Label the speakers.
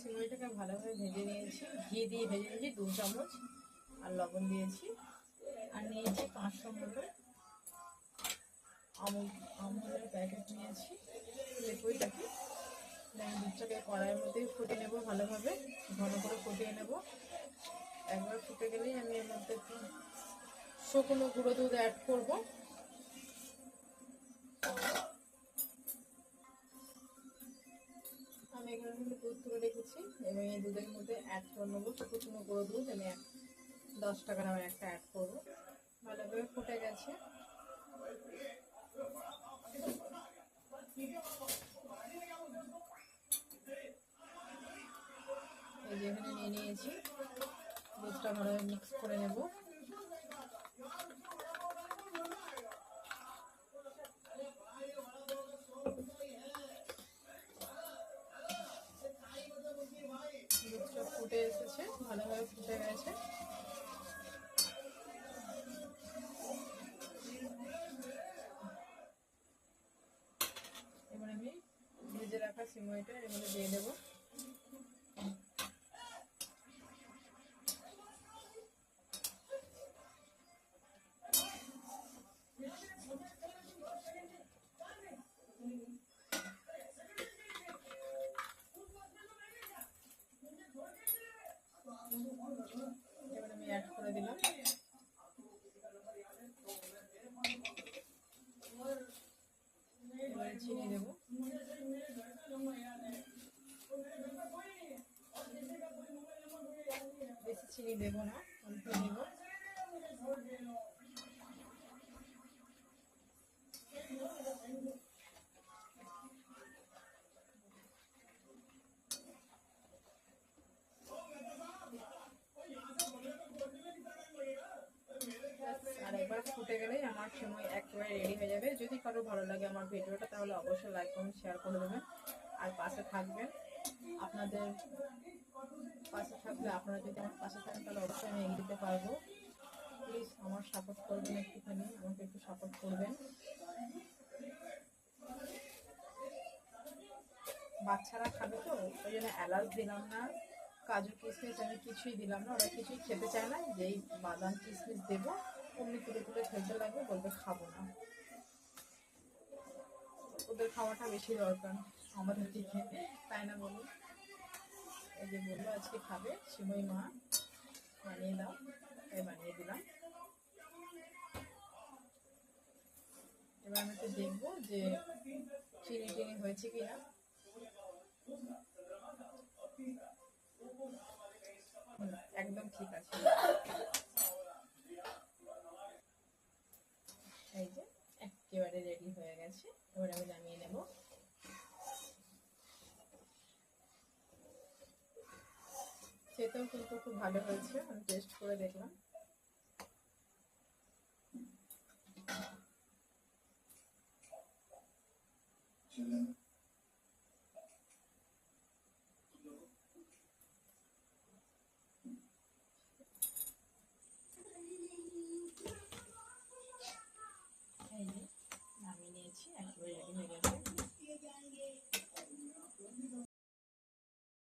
Speaker 1: সিমইটাকে ভালোভাবে ভেজে নিয়েছি। ঘি দিয়ে ভেজে নিয়েছি দু চামচ আর লবণ দিয়েছি। আর নিয়েছি পাঁচশো মতো আমুল আমুলের প্যাকেট নিয়েছি। লিকুইডটাকে দুধটাকে কড়াইয়ের মধ্যেই ফুটে নেব ভালোভাবে, ঘন করে ফুটিয়ে নেব। একবার ফুটে গেলেই আমি এর মধ্যে একটু শুকনো গুঁড়ো দুধ অ্যাড করব। আমি এখানে কিন্তু দুধ তুলে রেখেছি এবং এই দুধের মধ্যে অ্যাড করে নেব শুকনো গুঁড়ো দুধ। আমি দশ টাকার আমার একটা অ্যাড করব। ভালোভাবে ফুটে গেছে। এই যে এখানে নিয়ে নিয়েছি। দুধটা ভালোভাবে মিক্স করে নেব। দুধটা ফুটে এসেছে, ভালোভাবে ফুটে গেছে। এবার আমি ভেজে রাখা সিমইটা এর মধ্যে দিয়ে দেবো। বেশি চিনি দেবো না, অল্প দেব। আর একবার ফুটে গেলেই আমার সময় একেবারে রেডি হয়ে যাবে। যদি কারও ভালো লাগে আমার ভিডিওটা, তাহলে অবশ্যই লাইক কমেন্ট শেয়ার করে দেবেন। আর পাশে থাকবেন। আপনাদের পাশে থাকলে আপনারা যদি আমার পাশে থাকেন, তাহলে অবশ্যই আমি এগিয়ে দিতে পারব। প্লিজ আমার সাপোর্ট করবেন একটুখানি, আমাকে একটু সাপোর্ট করবেন। বাচ্চারা খাবে তো, ওই জন্য এলাচ দিলাম না। কাজু কিশমিশ আমি কিছুই দিলাম না, ওরা কিছুই খেতে চায় না। যেই বাদাম কিশমিশ দেবো, অমনি তুলে তুলে খেলতে লাগবে, বলবে খাব না। ওদের খাওয়াটা বেশি দরকার। আমাদের দিকে তাই না বলুন এই যে বলল আজকে খাবে সিমই মা। বানিয়ে দাও। তাই বানিয়ে দিলাম। এবার আমি একটু দেখব যে চিনি টিনি হয়েছে কি না একদম ঠিক আছে। এই যে একেবারে রেডি হয়ে গেছে। এবার আমি নামিয়ে নেব। খেতেও কিন্তু খুব ভালো হয়েছে। আমি টেস্ট করে দেখলাম।
Speaker 2: নামিয়ে নিয়েছি, একেবারে রেডি হয়ে গেছে।